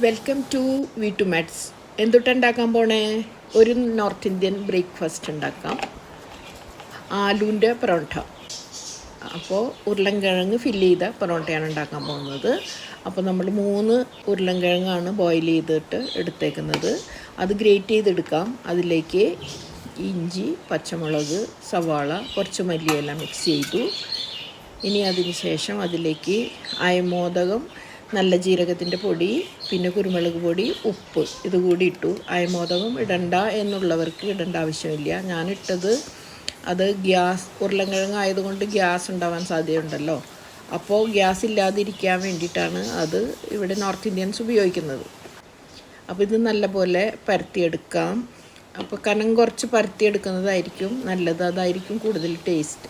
Welcome to V two mats എന്തുട്ടുണ്ടാക്കാൻ പോണേ? ഒരു north Indian breakfast ഉണ്ടാക്കാം. ആലൂന്റെ പൊറോട്ട. അപ്പോൾ ഉരുളൻകിഴങ്ങ് ഫില്ല് ചെയ്ത പൊറോട്ടയാണ് ഉണ്ടാക്കാൻ പോകുന്നത്. അപ്പോൾ നമ്മൾ മൂന്ന് ഉരുളൻകിഴങ്ങാണ് ബോയിൽ ചെയ്തിട്ട് എടുത്തേക്കുന്നത്. അത് ഗ്രേറ്റ് ചെയ്തെടുക്കാം. അതിലേക്ക് ഇഞ്ചി പച്ചമുളക് സവാള കുറച്ച് മല്ലിയെല്ലാം മിക്സ് ചെയ്തു. ഇനി അതിന് ശേഷം അതിലേക്ക് അയമോദകം നല്ല ജീരകത്തിന്റെ പൊടി പിന്നെ കുരുമുളക് പൊടി ഉപ്പ് ഇതുകൂടി ഇട്ടു. അയമോദകം ഇടണ്ട എന്നുള്ളവർക്ക് ഇടേണ്ട ആവശ്യമില്ല. ഞാനിട്ടത് അത് ഗ്യാസ് ഉരുളൻകിഴങ്ങ് ആയതുകൊണ്ട് ഗ്യാസ് ഉണ്ടാവാൻ സാധ്യതയുണ്ടല്ലോ. അപ്പോൾ ഗ്യാസ് ഇല്ലാതിരിക്കാൻ വേണ്ടിയിട്ടാണ് അത് ഇവിടെ നോർത്ത് ഇന്ത്യൻസ് ഉപയോഗിക്കുന്നത്. അപ്പോൾ ഇത് നല്ലപോലെ പരത്തിയെടുക്കാം. അപ്പോൾ കനം കുറച്ച് പരത്തിയെടുക്കുന്നതായിരിക്കും നല്ലത്. അതായിരിക്കും കൂടുതൽ ടേസ്റ്റ്.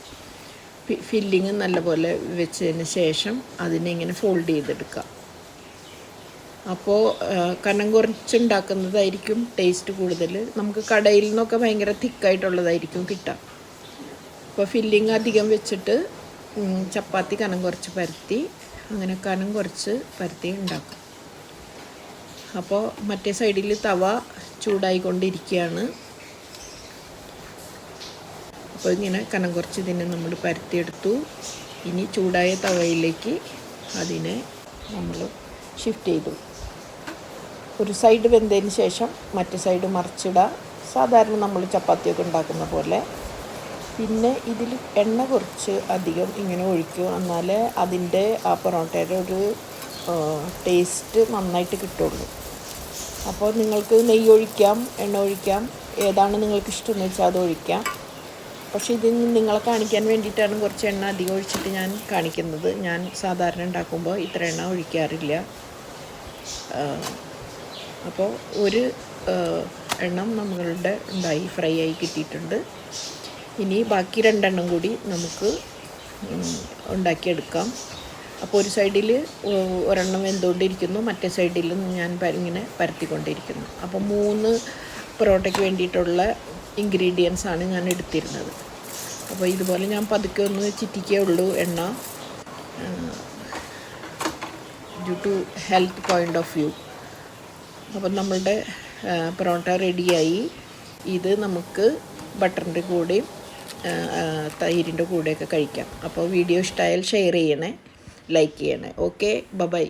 ഫില്ലിങ് നല്ലപോലെ വെച്ചതിന് ശേഷം അതിനെ ഇങ്ങനെ ഫോൾഡ് ചെയ്തെടുക്കാം അപ്പോൾ കനം കുറച്ചുണ്ടാക്കുന്നതായിരിക്കും ടേസ്റ്റ് കൂടുതൽ. നമുക്ക് കടയിൽ നിന്നൊക്കെ ഭയങ്കര തിക്കായിട്ടുള്ളതായിരിക്കും കിട്ടുക. അപ്പോൾ ഫില്ലിങ് അധികം വെച്ചിട്ട് ചപ്പാത്തി കനം കുറച്ച് പരത്തി അങ്ങനെ കനം കുറച്ച് പരത്തി ഉണ്ടാക്കും അപ്പോൾ മറ്റേ സൈഡിൽ തവ ചൂടായിക്കൊണ്ടിരിക്കുകയാണ്. അപ്പോൾ ഇങ്ങനെ കനം കുറച്ച് ഇതിനെ നമ്മൾ പരത്തിയെടുത്തു. ഇനി ചൂടായ തവയിലേക്ക് അതിനെ നമ്മൾ ഷിഫ്റ്റ് ചെയ്തു. ഒരു സൈഡ് വെന്തതിന് ശേഷം മറ്റേ സൈഡ് മറിച്ചിടുക സാധാരണ നമ്മൾ ചപ്പാത്തിയൊക്കെ ഉണ്ടാക്കുന്ന പോലെ. പിന്നെ ഇതിൽ എണ്ണ കുറച്ച് അധികം ഇങ്ങനെ ഒഴിക്കും എന്നാൽ അതിന്റെ ആ പൊറോട്ടയുടെ ഒരു ടേസ്റ്റ് നന്നായിട്ട് കിട്ടുള്ളൂ. അപ്പോൾ നിങ്ങൾക്ക് നെയ്യ് ഒഴിക്കാം എണ്ണ ഒഴിക്കാം. ഏതാണ് നിങ്ങൾക്ക് ഇഷ്ടമെന്ന് വെച്ചാൽ അത് ഒഴിക്കാം. പക്ഷേ ഇത് നിങ്ങളെ കാണിക്കാൻ വേണ്ടിയിട്ടാണ് കുറച്ച് എണ്ണ അധികം ഒഴിച്ചിട്ട് ഞാൻ കാണിക്കുന്നത്. ഞാൻ സാധാരണ ഉണ്ടാക്കുമ്പോൾ ഇത്ര എണ്ണ ഒഴിക്കാറില്ല. അപ്പോൾ ഒരു എണ്ണം നമ്മളുടെ ഉണ്ടായി ഫ്രൈ ആയി കിട്ടിയിട്ടുണ്ട്. ഇനി ബാക്കി രണ്ടെണ്ണം കൂടി നമുക്ക് ഉണ്ടാക്കിയെടുക്കാം. അപ്പോൾ ഒരു സൈഡിൽ ഒരെണ്ണം വെന്തുകൊണ്ടിരിക്കുന്നു. മറ്റേ സൈഡിൽ ഞാൻ ഇങ്ങനെ പരത്തിക്കൊണ്ടിരിക്കുന്നു. അപ്പോൾ മൂന്ന് പൊറോട്ടയ്ക്ക് വേണ്ടിയിട്ടുള്ള ഇൻഗ്രീഡിയൻസ് ആണ് ഞാൻ എടുത്തിരുന്നത്. അപ്പോൾ ഇതുപോലെ ഞാൻ പതുക്കെ ഒന്ന് ചിറ്റിക്കേ ഉള്ളൂ എണ്ണ. Due to health point of view അപ്പം നമ്മളുടെ പൊറോട്ട റെഡിയായി ഇത് നമുക്ക് ബട്ടറിന്റെ കൂടെയും തൈരിന്റെ കൂടെയൊക്കെ കഴിക്കാം. അപ്പോൾ വീഡിയോ ഇഷ്ടമായാൽ ഷെയർ ചെയ്യണേ ലൈക്ക് ചെയ്യണേ. Okay bye